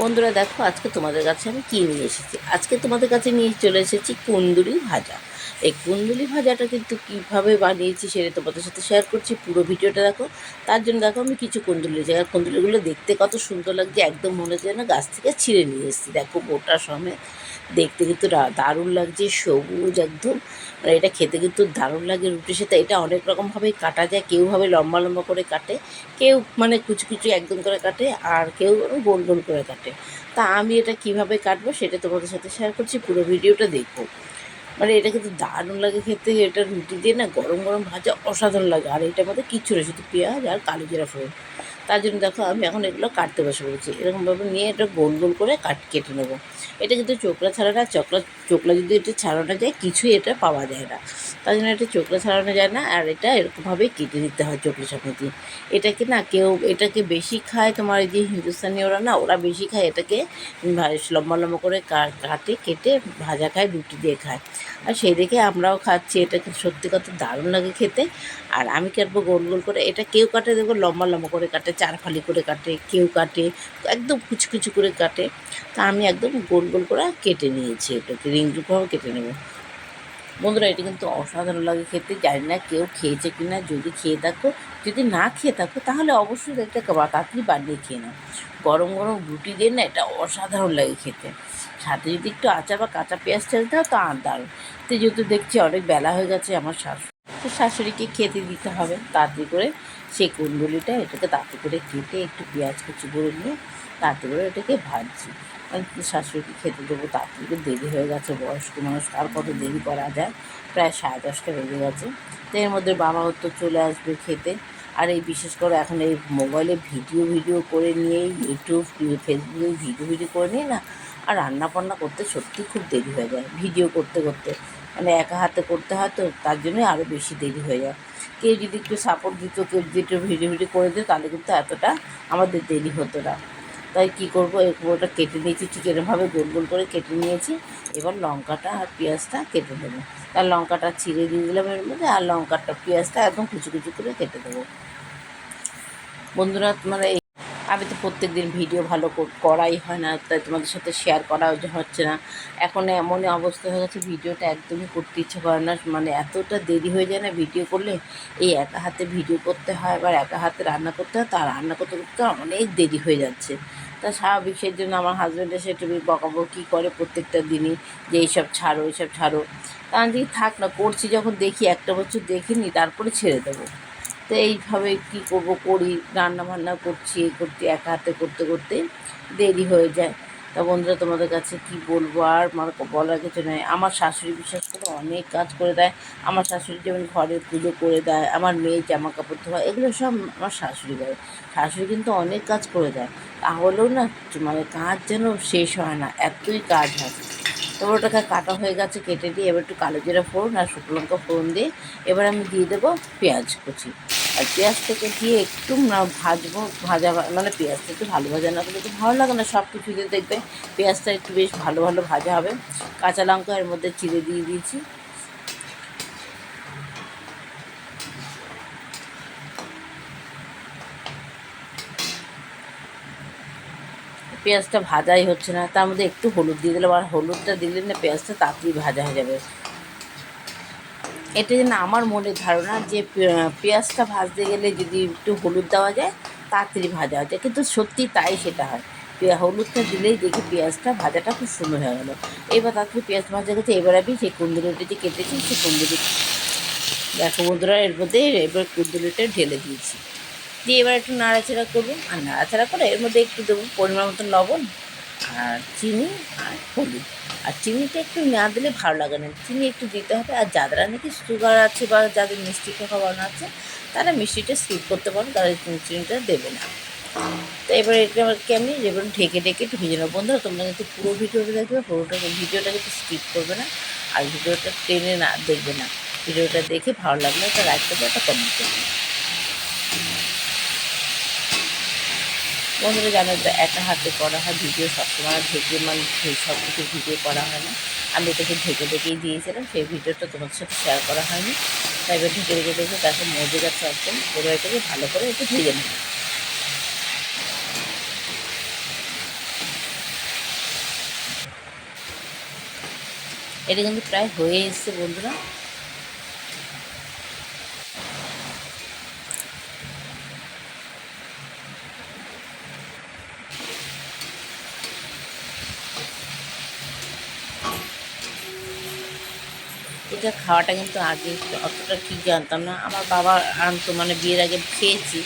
বন্ধুরা, দেখো আজকে তোমাদের কাছে আমি কী নিয়ে এসেছি? আজকে তোমাদের কাছে নিয়ে চলে এসেছি কুন্দুরি ভাজা। এই কুন্দুরি ভাজাটা কিন্তু কীভাবে বানিয়েছি সেটা তোমাদের সাথে শেয়ার করছি, পুরো ভিডিওটা দেখো। তার জন্য দেখো আমি কিছু কুন্দুলি আর কুন্দুলিগুলো দেখতে কত সুন্দর লাগছে, একদম মনে হচ্ছে না গাছ থেকে ছিঁড়ে নিয়ে এসেছি। দেখো মোটা সময় দেখতে কিন্তু দারুণ লাগছে, সবুজ একদম। মানে এটা খেতে কিন্তু দারুণ লাগে রুটির সাথে এটা অনেক রকমভাবেই কাটা যায় কেউভাবে লম্বা লম্বা করে কাটে, কেউ মানে কুচি কুচি একদম করে কাটে, আর কেউ গোল গোল করে কাটে। তা আমি এটা কীভাবে কাটবো সেটা তোমাদের সাথে শেয়ার করছি, পুরো ভিডিওটা দেখো মানে এটা কিন্তু দারুণ লাগে খেতে, এটা রুটি দিয়ে না গরম গরম ভাজা অসাধারণ লাগে। আর এটার মধ্যে কিচ্ছু নেই, শুধু পেঁয়াজ আর কালো জিরা ফোড়ন। তার জন্য দেখো আমি এখন এগুলো কাটতে বসে পড়েছি। এরকমভাবে নিয়ে এটা গোল গোল করে কাট, কেটে নেব। এটা কিন্তু চোকলা ছাড়া না, চকলা, চোকলা যদি এটা ছাড়ানো যায়, কিছুই এটা পাওয়া যায় না। তার জন্য এটা চোকলা ছাড়ানো যায় না, আর এটা এরকমভাবেই কেটে দিতে হয় চোকলা চাপাতি এটাকে না কেউ, এটাকে বেশি খায় তোমার এই যে হিন্দুস্তানি ওরা না, ওরা বেশি খায় এটাকে লম্বা লম্বা করে কাটে, কেটে ভাজা খায়, রুটি দিয়ে খায়। আর সেই দেখে আমরাও খাচ্ছি, এটা সত্যি কথা দারুণ লাগে খেতে। আর আমি কাটবো গোল গোল করে এটা কেউ কাটে দেখব লম্বা লম্বা করে কাটে চার ফালি করে কাটে, কেউ কাটে, একদম কুচু কুচু করে কাটে। তা আমি একদম গোল গোল করে কেটে নিয়েছি এটাকে রিংটুকভাবে কেটে নেব। বন্ধুরা, এটা কিন্তু অসাধারণ লাগে খেতে, জানি না কেউ খেয়েছে কি না যদি খেয়ে থাকো যদি না খেয়ে থাকো তাহলে অবশ্যই বা- তাড়াতাড়ি বানিয়ে খেয়ে নাও। গরম গরম রুটি দিয়ে না এটা অসাধারণ লাগে খেতে। সাথে যদি একটু আচার বা কাঁচা পেঁয়াজ টেল দাও, তো আর দারুণ। তো যেহেতু দেখছি অনেক বেলা হয়ে গেছে, আমার শাশুড়ি তো শাশুড়িকে খেতে দিতে হবে। তাড়াতাড়ি করে সেই কুন্দুলিটা এটাকে তাড়াতাড়ি করে কেটে একটু পেঁয়াজ কুচি করে নিয়ে তাড়াতাড়ি করে এটাকে ভাজছি। শাশুড়িকে খেতে দেবো তাড়াতাড়ি করে দেরি হয়ে গেছে, বয়স্ক মানুষ আর কত দেরি করা যায়? প্রায় সাড়ে দশটা বেজে গেছে। তো এর মধ্যে বাবা তো চলে আসবে খেতে। আর এই বিশেষ করে এখন এই মোবাইলে ভিডিও ভিডিও করে নিয়ে ইউটিউব, ফেসবুকে ভিডিও ভিডিও করে নিয়ে না, আর রান্না বান্না করতে সত্যি খুব দেরি হয়ে যায়। ভিডিও করতে করতে মানে একা হাতে করতে হয় তো, তার জন্যই আরও বেশি দেরি হয়ে যায়। কেউ যদি একটু সাপোর্ট দিত, কেউ যদি একটু ভিডিও ভিডিও করে দিত, তাহলে কিন্তু এতটা আমাদের দেরি হতো না। তাই কী করব? এরকম ওটা কেটে নিয়েছি ঠিক এরমভাবে গোল গোল করে কেটে নিয়েছি। এবার লঙ্কাটা আর পেঁয়াজটা কেটে দেবো তার লঙ্কাটা ছিঁড়ে দিয়ে দিলাম এর মধ্যে, আর লঙ্কাটা, পেঁয়াজটা একদম কুচি কুচি করে কেটে দেবো। বন্ধুরা মানে এই- আমি তো প্রত্যেক দিন ভিডিও ভালো করাই হয় না, তাই তোমাদের সাথে শেয়ার করা হচ্ছে না। এখন এমন অবস্থা হয়ে গেছে, ভিডিওটা একদমই করতে ইচ্ছে করে না। মানে এতটা দেরি হয়ে যায় না ভিডিও করলে, এই একা হাতে ভিডিও করতে হয়, আবার একা হাতে রান্না করতে হয়, তা রান্না করতে করতে অনেক দেরি হয়ে যাচ্ছে। তা স্বাভাবিক সেই জন্য আমার হাজব্যান্ড এসে একটু বকাবকি করে প্রত্যেকটা দিনই, যে এইসব ছাড়ো এইসব ছাড়ো। তা আমি থাক না, করছি যখন দেখি, একটা বছর দেখিনি, তারপরে ছেড়ে দেবো। তো এইভাবে কী করব, করি রান্না বান্না করছি এই করতে, একা হাতে করতে করতে দেরি হয়ে যায়। তা বন্ধুরা, তোমাদের কাছে কি বলব? আর আমার বলার কিছু নয় আমার শাশুড়ি বিশ্বাস করে অনেক কাজ করে দেয়। আমার শাশুড়ি যেমন ঘরের পুজো করে দেয়, আমার মেয়ে জামা কাপড় ধোয়া, এগুলো সব আমার শাশুড়ি করে। শাশুড়ি কিন্তু অনেক কাজ করে দেয়। তাহলেও না মানে কাজ যেন শেষ হয় না, এতই কাজ হয়। তারপর ওটাকে কাটা হয়ে গেছে, কেটে দিয়ে এবার একটু কালো জিরা ফোড়ন আর শুকনো লঙ্কা ফোড়ন দিয়ে এবার আমি দিয়ে দেবো পেঁয়াজ কুচি। আর পেঁয়াজটাকে দিয়ে একটু ভাজবো, ভাজা মানে পেঁয়াজটা একটু ভালো ভাজা না করলে তো ভালো লাগে না সব কিছু কিছুতে দেখবে পেঁয়াজটা একটু বেশ ভালো ভালো ভাজা হবে। কাঁচা লঙ্কা এর মধ্যে চিড়ে দিয়ে দিয়েছি। পেঁয়াজটা ভাজাই হচ্ছে না, তার মধ্যে একটু হলুদ দিয়ে দিলাম, আর হলুদটা দিলে না পেঁয়াজটা তাড়াতাড়ি ভাজা হয়ে যাবে। এটা যেন আমার মনের ধারণা যে পেঁয়াজটা ভাজতে গেলে যদি একটু হলুদ দেওয়া যায়, তাড়াতাড়ি ভাজা হয়ে যায়। কিন্তু সত্যি তাই সেটা হয়। হলুদটা দিলেই দেখি পেঁয়াজটা ভাজাটা খুব সুন্দর হয়ে গেলো। এবার তাড়াতাড়ি পেঁয়াজ ভাজা গেছে এবার আমি সেই কুন্দুরিটা যে কেটেছি, সেই কুন্দুরি দেখো বন্ধুরা, এর মধ্যে এবার কুন্দুরিটা ঢেলে দিয়েছি। দিয়ে এবার একটু নাড়াচাড়া করব। আর নাড়াচাড়া করে এর মধ্যে একটু দেবো পরিমাণ মতো লবণ। আর চিনি আর হলুদ। আর চিনিটা একটু না দিলে ভালো লাগে না। চিনি একটু দিতে হবে। আর যাদের নাকি সুগার আছে বা যাদের মিষ্টি খাওয়ানো আছে, তারা মিষ্টিটা স্কিপ করতে পারো। তারা চিনিটা দেবে না। তো এবার এটাকে আমি এবার ঢেকে ঢেকে একটু ভেজে নেব। বন্ধুরা, তোমরা কিন্তু পুরো ভিডিওটা দেখবে। পুরোটা ভিডিওটা কিন্তু স্কিপ করবে না। আর ভিডিওটা টেনে না দেখবে না। ভিডিওটা দেখে ভালো লাগলে একটা লাইক করবে, একটা কমেন্ট করবে। বন্ধুরা জানো একটা হাতে করা হয় ভিডিও সবসময় ঢেকে মানে সব কিছু ভিডিও করা হয় না। আমি এটাকে ঢেকে ঢেকেই দিয়েছিলাম, সেই ভিডিওটা তোমার সাথে শেয়ার করা হয়নি। তাই এবার ঢেকে ঢেকে দেখে তারপর মজুরা সবসময় পুরো এটাকে ভালো করে একটু ভেজে নেবে। এটা কিন্তু প্রায় হয়ে এসছে বন্ধুরা। এটা খাওয়াটা কিন্তু আগে অতটা ঠিক জানতাম না। আমার বাবা আনতো মানে বিয়ের আগে খেয়েছি,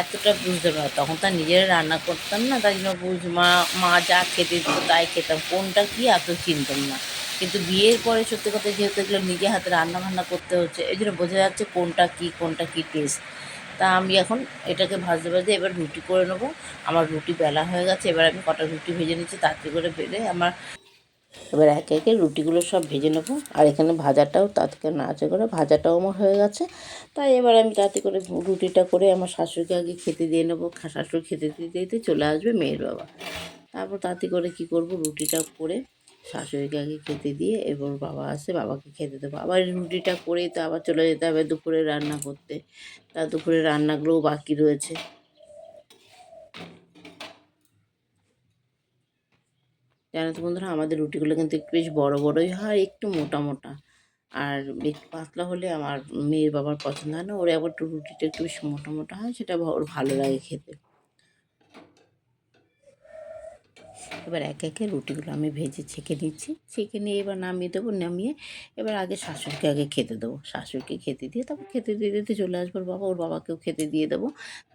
এতটা বুঝতে পারো তখন তো আর নিজেরা রান্না করতাম না, তাই জন্য বুঝ মা মা যা খেতে দিত তাই খেতাম, কোনটা কি এত চিনতাম না। কিন্তু বিয়ের পরে সত্যি কথা যেহেতু এগুলো নিজে হাতে রান্না বান্না করতে হচ্ছে, এই জন্য বোঝা যাচ্ছে কোনটা কি কোনটা কি টেস্ট তা আমি এখন এটাকে ভাজতে ভাজতে এবার রুটি করে নেব। আমার রুটি বেলা হয়ে গেছে, এবার আমি কটা রুটি ভেজে নিচ্ছি, তাড়াতাড়ি করে বেলে আমার এবার একে একে রুটিগুলো সব ভেজে নেব। আর এখানে ভাজাটাও তা থেকে নাচে করে, ভাজাটাও আমার হয়ে গেছে। তাই এবার আমি তাতে করে রুটিটা করে আমার শাশুড়িকে আগে খেতে দিয়ে নেব। শাশুড়ি খেতে দিতে দিতে চলে আসবে মেয়ের বাবা। তারপর তাতে করে কি করব? রুটিটা করে শাশুড়িকে আগে খেতে দিয়ে এবার বাবা আসে, বাবাকে খেতে দেবো। আবার রুটিটা করেই তো আবার চলে যেতে হবে দুপুরে রান্না করতে। তা দুপুরে রান্নাগুলোও বাকি রয়েছে। জানো তো বন্ধুরা, আমাদের রুটিগুলো কিন্তু একটু বেশ বড় বড়ই হয়, একটু মোটা মোটা। আর একটু পাতলা হলে আমার মেয়ের বাবার পছন্দ হয় না, ওর আবার রুটিটা একটু বেশ মোটা মোটা হয়, সেটা ওর ভালো লাগে খেতে। এবার এক একে রুটিগুলো আমি ভেজে ছেঁকে নিচ্ছি। ছেঁকে নিয়ে এবার নামিয়ে দেবো, নামিয়ে এবার আগে শাশুড়িকে আগে খেতে দেবো। শাশুড়িকে খেতে দিয়ে তারপর খেতে দিয়ে দিতে চলে আসবার বাবা, ওর বাবাকেও খেতে দিয়ে দেবো।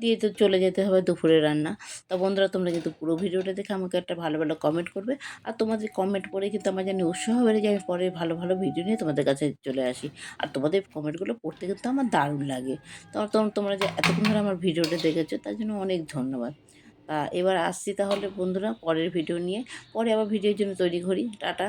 দিয়ে তো চলে যেতে হবে দুপুরে রান্না। তা বন্ধুরা, তোমরা কিন্তু পুরো ভিডিওটা দেখে আমাকে একটা ভালো ভালো কমেন্ট করবে। আর তোমাদের কমেন্ট পড়ে কিন্তু আমার জানি উৎসাহ বেড়ে যে আমি পরে ভালো ভালো ভিডিও নিয়ে তোমাদের কাছে চলে আসি। আর তোমাদের কমেন্টগুলো পড়তে কিন্তু আমার দারুণ লাগে। তোমার তোমরা যে এতক্ষণ ধরে আমার ভিডিওটা দেখেছ, তার জন্য অনেক ধন্যবাদ। এবার আসছি তাহলে বন্ধুরা পরের ভিডিও নিয়ে। পরে আবার ভিডিওর জন্য তৈরি করি। টাটা।